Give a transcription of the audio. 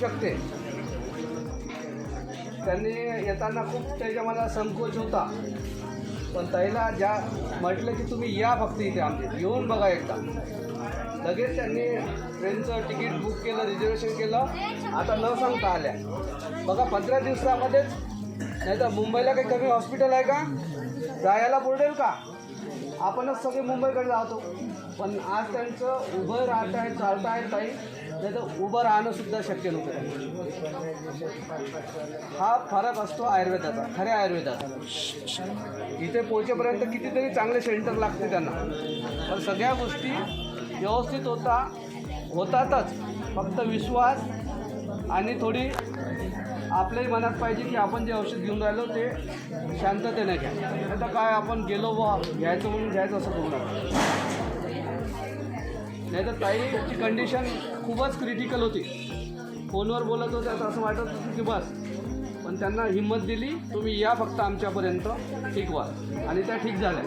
शकते. त्यांनी येताना खूप त्याच्या मला संकोच होता. पण ताईला ज्या म्हटलं की तुम्ही या फक्त इथे आमचे येऊन बघा एकदा. लगेच त्यांनी ट्रेनचं तिकीट बुक केलं रिझर्वेशन केलं. आता न सांगता आल्या. बघा पंधरा दिवसामध्येच नाही तर मुंबईला काही कमी हॉस्पिटल आहे का? जायला पुरडेल का? आपणच सगळे मुंबईकडे जातो पण आज त्यांचं उभं राहत आहे चालत आहे ताई नाही तर उभं राहणंसुद्धा शक्य नव्हतं. हा फरक असतो आयुर्वेदाचा खऱ्या आयुर्वेदाचा. इथे पोहोचेपर्यंत कितीतरी चांगले सेंटर लागते त्यांना. पण सगळ्या गोष्टी व्यवस्थित होता होतातच. फक्त विश्वास आणि थोडी आपल्याही मनात पाहिजे की आपण जे औषध घेऊन राहिलो ते शांततेने घ्या. नाही तर काय आपण गेलो बा घ्यायचं म्हणून घ्यायचं असं करू नका. नाही तर ताईची कंडिशन खूपच क्रिटिकल होती. फोनवर बोलत होत्या तर असं वाटत होतं की बस. पण त्यांना हिंमत दिली तुम्ही या फक्त आमच्यापर्यंत. ठीक व्हा. आणि त्या ठीक झाल्या.